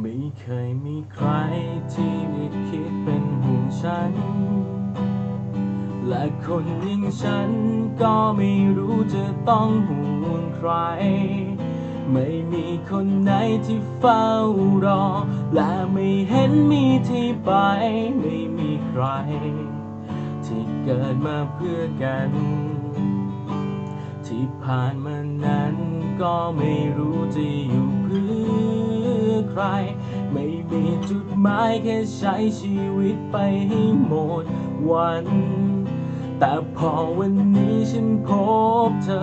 ไม่เคยมีใครที่ไม่คิดเป็นห่วงฉัน และคนอย่างฉันก็ไม่รู้จะต้องห่วงใคร ไม่มีคนไหนที่เฝ้ารอ และไม่เห็นมีที่ไป ไม่มีใคร ที่เกิดมาเพื่อกัน ที่ผ่านมานั้นก็ไม่รู้จะอยู่ ใคร ไม่มีจุดหมายแค่ใช้ชีวิตไปให้หมดวัน แต่พอวันนี้ฉันพบเธอ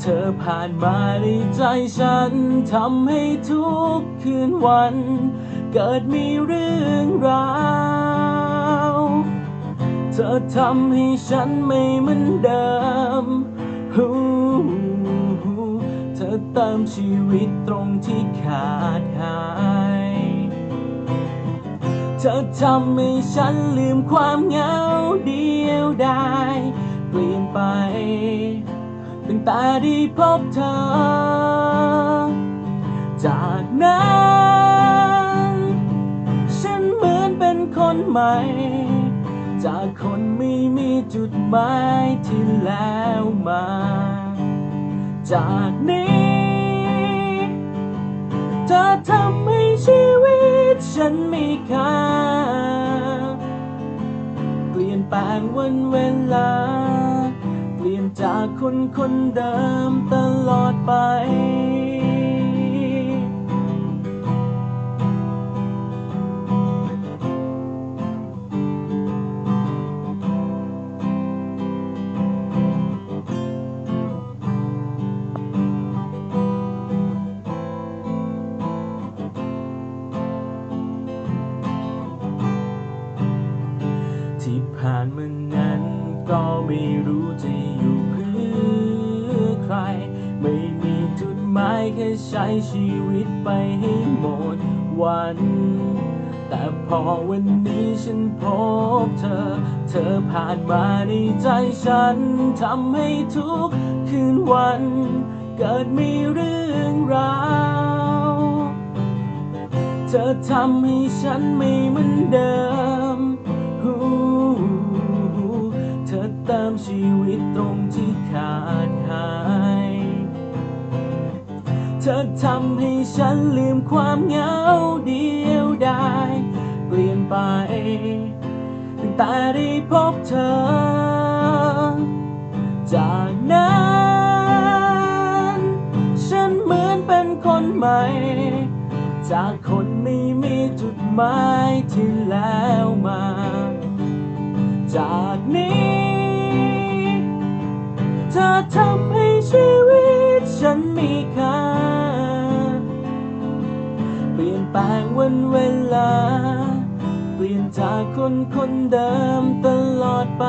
เธอผ่านมาในใจฉันทำให้ทุกคืนวัน เกิดมีเรื่องราวเธอทำให้ฉันไม่เหมือนเดิมฮู้เธอเติมชีวิตตรงที่ขาด เธอทำให้ฉันลืมความเหงาเดียวดายเปลี่ยนไปตั้งแต่ได้พบเธอ จากนั้นฉันเหมือนเป็นคนใหม่ จากคนไม่มีจุดหมายที่แล้วมา จากนี้ เธอทำให้ชีวิตฉันมีค่า เปลี่ยนแปลงวันเวลา เปลี่ยนจากคนคนเดิมตลอดไป ที่ผ่านมานั้นก็ไม่รู้จะอยู่เพื่อใคร ไม่มีจุดหมายแค่ใช้ชีวิตไปให้หมดวัน แต่พอวันนี้ฉันพบเธอ เธอผ่านมาในใจฉันทำให้ทุกคืนวัน เกิดมีเรื่องราวเธอทำให้ฉันไม่เหมือนเดิม เติมชีวิตตรงที่ขาดหาย เธอทำให้ฉันลืมความเหงาเดียวดายเปลี่ยนไปตั้งแต่ได้พบเธอ จากนั้น ฉันเหมือนเป็นคนใหม่ จากคนไม่มีจุดหมายที่แล้วมา จากนี้ ทำให้ชีวิตฉันมีค่า เปลี่ยนแปลงวันเวลา เปลี่ยนจากคนคนเดิมตลอดไป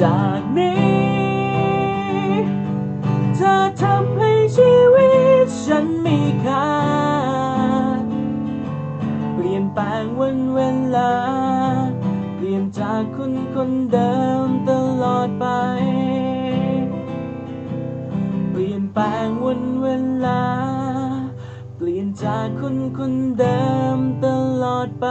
จากนี้เธอทำให้ชี งวันเวลา เปลี่ยนจากคนคนเดิมตลอดไป เปลี่ยนแปลงวันเวลา เปลี่ยนจากคนคนเดิมตลอดไป